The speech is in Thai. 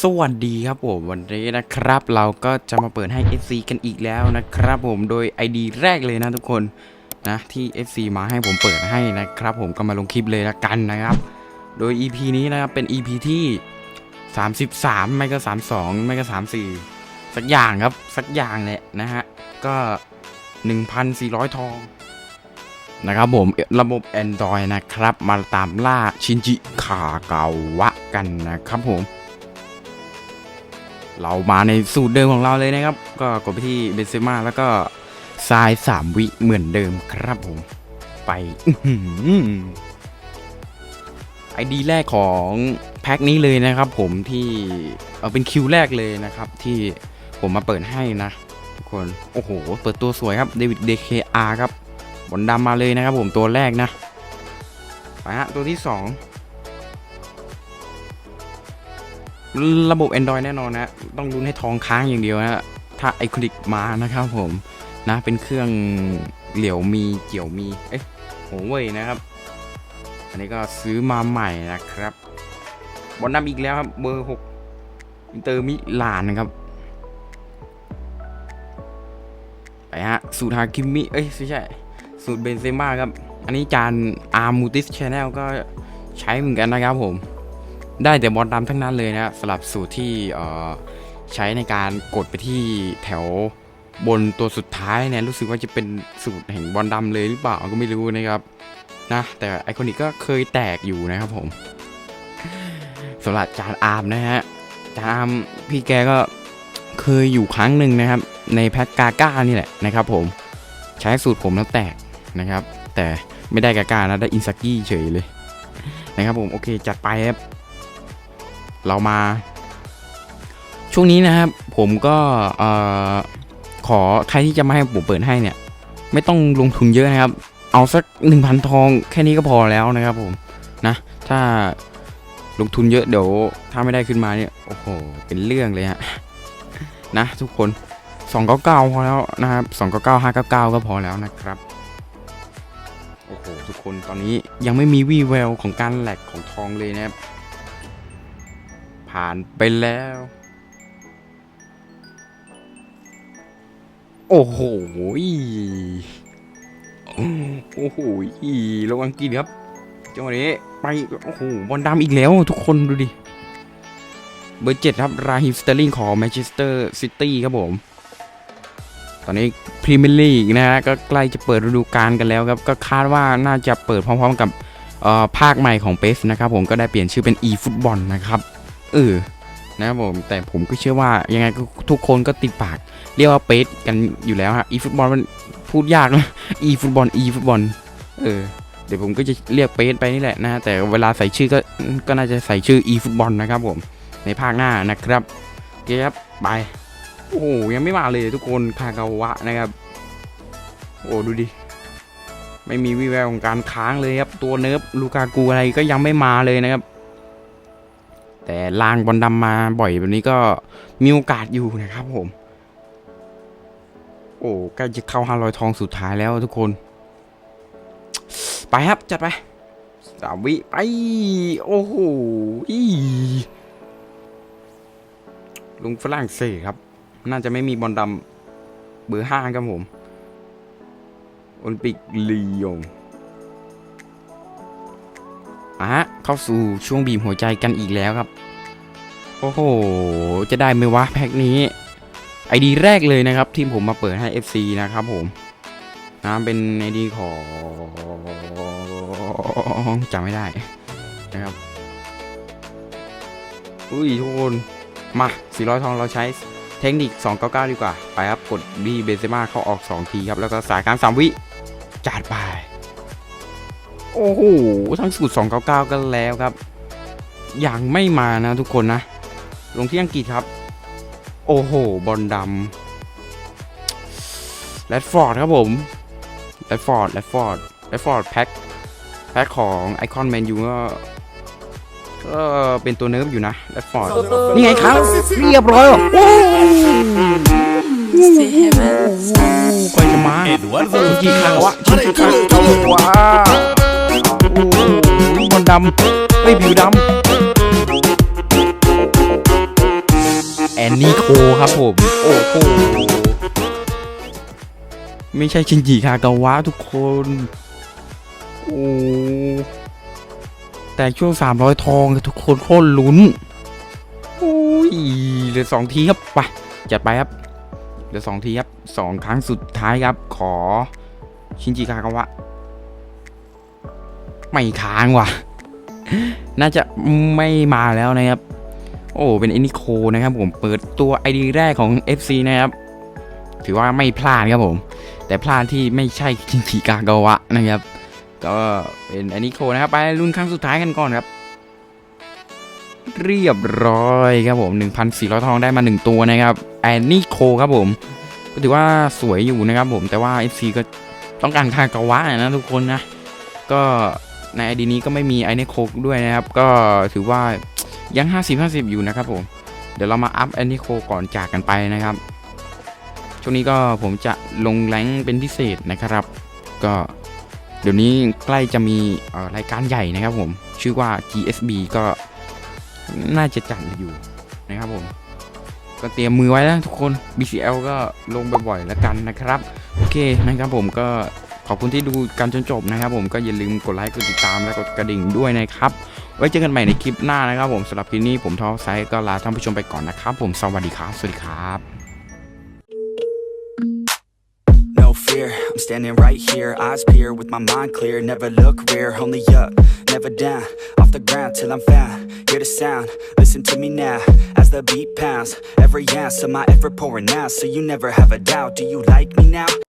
สวัสดีครับผมวันนี้นะครับ เราก็จะมาเปิดให้ FC กันอีกแล้วนะครับผมโดย ID แรกเลยนะทุกคนนะที่ FC มาให้ผมเปิดให้นะครับ ผมก็มาลงคลิปเลยละกันนะครับ โดย EP นี้นะครับเป็น EP ที่ 33 ไม่ก็ 32 ไม่ก็ 34 สักอย่างครับสักอย่างแหละนะฮะก็ 1,400 ทอง นะครับผมระบบ Android นะครับ มาตามล่าชินจิคาเกาวะกันนะครับผม เรามาในสูตรเดิมของเราเลยนะครับ ก็กดไปที่เบนเซม่าแล้วก็ทรายสามวิเหมือนเดิมครับผม ไปไอดีแรกของแพ็คนี้เลยนะครับผมที่เอาเป็นคิวแรกเลยนะครับ ที่ผมมาเปิดให้นะ ทุกคน โอ้โห เปิดตัวสวยครับเดวิดเดคอาร์ครับ บอลดำมาเลยนะครับผมตัวแรกนะไปฮะตัวที่สองระบบ Android แน่นอนนะต้องรุ้นให้ทองค้างอย่างเดียวนะถ้าไอคลิกมานะครับผมนะเป็นเครื่องเหลียวมีเกี่ยวมีเอ๊ะโหเว่ยนะครับ อันนี้ก็ซื้อมาใหม่นะครับบอลนำอีกแล้วครับเบอร์หกอินเตอร์มิลานนะครับไปฮะสูตรฮาคิมิ เอ้ยไม่ใช่ สูตรเบนเซม่าครับ อันนี้จานอาร์มูติสชแนลก็ใช้เหมือนกันนะครับผม ได้แต่บอลดำทั้งนั้นเลยนะสำหรับสูตรที่ใช้ในการกดไปที่แถวบนตัวสุดท้ายเนี่ยรู้สึกว่าจะเป็นสูตรแห่งบอลดำเลยหรือเปล่าก็ไม่รู้นะครับนะแต่ไอคอนิกก็เคยแตกอยู่นะครับผมสำหรับจานอาร์มนะฮะจานอาร์มพี่แกก็เคยอยู่ครั้งหนึ่งนะครับ ในแพ็กกาก้านี่แหละนะครับผม ใช้สูตรผมแล้วแตก นะครับ แต่ไม่ได้กาก้านะ ได้อินซากิเฉยเลย นะครับผม โอเค จัดไปครับ เรามา ช่วงนี้นะครับ ผมก็ขอใครที่จะมาให้ผมเปิดให้เนี่ย ไม่ต้องลงทุนเยอะนะครับ เอาสักหนึ่งพันทองแค่นี้ก็พอแล้วนะครับผม นะ ถ้าลงทุนเยอะเดี๋ยว ถ้าไม่ได้ขึ้นมาเนี่ย โอ้โห เป็นเรื่องเลยฮะ นะ ทุกคน299พอแล้วนะครับ299 599 ก็พอแล้วนะครับ โอ้โหทุกคนตอนนี้ยังไม่มีวี่แววของการแหลกของทองเลยนะครับ ผ่านไปแล้ว โอ้โหโอ้โหระวังกินครับจังหวะนี้ไปโอ้โหบอลดำอีกแล้วทุกคนดูดิ เบอร์เจ็ดครับ ราฮิมสเตอร์ลิงของแมนเชสเตอร์ซิตี้ครับผม ตอนนี้พรีเมียร์ลีกนะฮะก็ใกล้จะเปิดฤดูกาลกันแล้วครับ ก็คาดว่าน่าจะเปิดพร้อมๆกับภาคใหม่ของเปสนะครับผมก็ได้เปลี่ยนชื่อเป็น e ฟุตบอลนะครับเออนะครับผมแต่ผมก็เชื่อว่ายังไงก็ทุกคนก็ติดปากเรียกว่าเปสกันอยู่แล้วฮะอีฟุตบอลมันพูดยากนะอีฟุตบอลอีฟุตบอลเออเดี๋ยวผมก็จะเรียกเปสไปนี่แหละนะแต่เวลาใส่ชื่อก็ก็น่าจะใส่ชื่ออีฟุตบอลนะครับผมในภาคหน้านะครับโอเคครับไป โอ้โหยังไม่มาเลยทุกคนคากาวะนะครับโอ้ดูดิไม่มีวี่แววของการค้างเลยครับตัวเนิร์ฟลูกากูอะไรก็ยังไม่มาเลยนะครับ แต่ลางบอลดำมาบ่อยแบบนี้ก็มีโอกาสอยู่นะครับผม โอ้ใกล้จะเข้าห้าร้อยทองสุดท้ายแล้วทุกคน ไปครับจัดไปสามวิไปโอ้โหลุงฝรั่งเศสครับ น่าจะไม่มีบอลดำเบอร์ห้าครับผมโอลิมปิกลียงอะเข้าสู่ช่วงบีบหัวใจกันอีกแล้วครับ โอ้โห จะได้ไหมวะแพ็คนี้ไอดีแรกเลยนะครับ ที่ผมมาเปิดให้ FC นะครับผมนะเป็นไอดีของจำไม่ได้นะครับ อุ้ยทุกคน มา 400 ทองเราใช้ เทคนิค 299 ดีกว่า ไปครับ กดบีเบเซมาเข้าออก 2 ทีครับ แล้วก็สายการ3วิ จัดไป โอ้โห ทั้งสูตร 299 กันแล้วครับ ยังไม่มานะทุกคนนะ ลงที่อังกฤษครับ โอ้โห บอลดำแรดฟอร์ดครับผมแรดฟอร์ดแรดฟอร์ดแรดฟอร์ดแพ็คแพ็คของไอคอนแมนยูก็ ก็เป็นตัวเนิร์ฟอยู่นะแรดฟอร์ดนี่ไงครับเรียบร้อยโอ้โหใครจะมา Eduardo ชินจิคากาวะชินจิคากาวะโอ้โหบอลดำเฮ้ยผิวดำนนี่โคครับผม โอ้โหไม่ใช่ชินจิคากาวะทุกคน โอ้ แต่ช่วง 300 ทองทุกคนโคตรลุ้นโอ้ยเหลือสองทีครับไปจัดไปครับเหลือสองทีครับสองครั้งสุดท้ายครับ ขอชินจิคากาวะไม่ค้างว่ะ น่าจะไม่มาแล้วนะครับ โอ้ เป็นเอนิโคนะครับผม เปิดตัวไอดีแรกของ FC นะครับ ถือว่าไม่พลาดครับผม แต่พลาดที่ไม่ใช่คินจิกากาวะนะครับ ก็เป็นไอนิโคนะครับ ไปรุ่นครั้งสุดท้ายกันก่อนครับ เรียบร้อยครับผม 1,400 ทองได้มา 1 ตัวนะครับแอนนี่โคครับผม ก็ถือว่าสวยอยู่นะครับผม แต่ว่า FC ก็ต้องการคากาวะนะทุกคนนะ ก็ในไอดีนี้ก็ไม่มีไอเนโคด้วยนะครับ ก็ถือว่ายัง 50 50 อยู่นะครับผม เดี๋ยวเรามาอัพไอเนโคก่อนจากกันไปนะครับช่วงนี้ก็ผมจะลงแรงเป็นพิเศษนะครับ ก็ เดี๋ยวนี้ใกล้จะมีรายการใหญ่นะครับผม ชื่อว่า GSB ก็น่าจะจัดอยู่นะครับผม ก็เตรียมมือไว้แล้วทุกคน BCL ก็ลงบ่อยๆแล้วกันนะครับ โอเคนะครับผมก็ขอบคุณที่ดูกันจนจบนะครับผมก็อย่าลืมกดไลค์กดติดตามและกดกระดิ่งด้วยนะครับ ไว้เจอกันใหม่ในคลิปหน้านะครับผมสำหรับคลิปนี้ผมทอไซก็ลาท่านผู้ชมไปก่อนนะครับ ผมสวัสดีครับ สวัสดีครับ I'm standing right here, eyes peer with my mind clear. Never look rear, only up, never down. Off the ground till I'm found. Hear the sound, listen to me now. As the beat pounds, every ounce of my effort pouring out. So you never have a doubt. Do you like me now?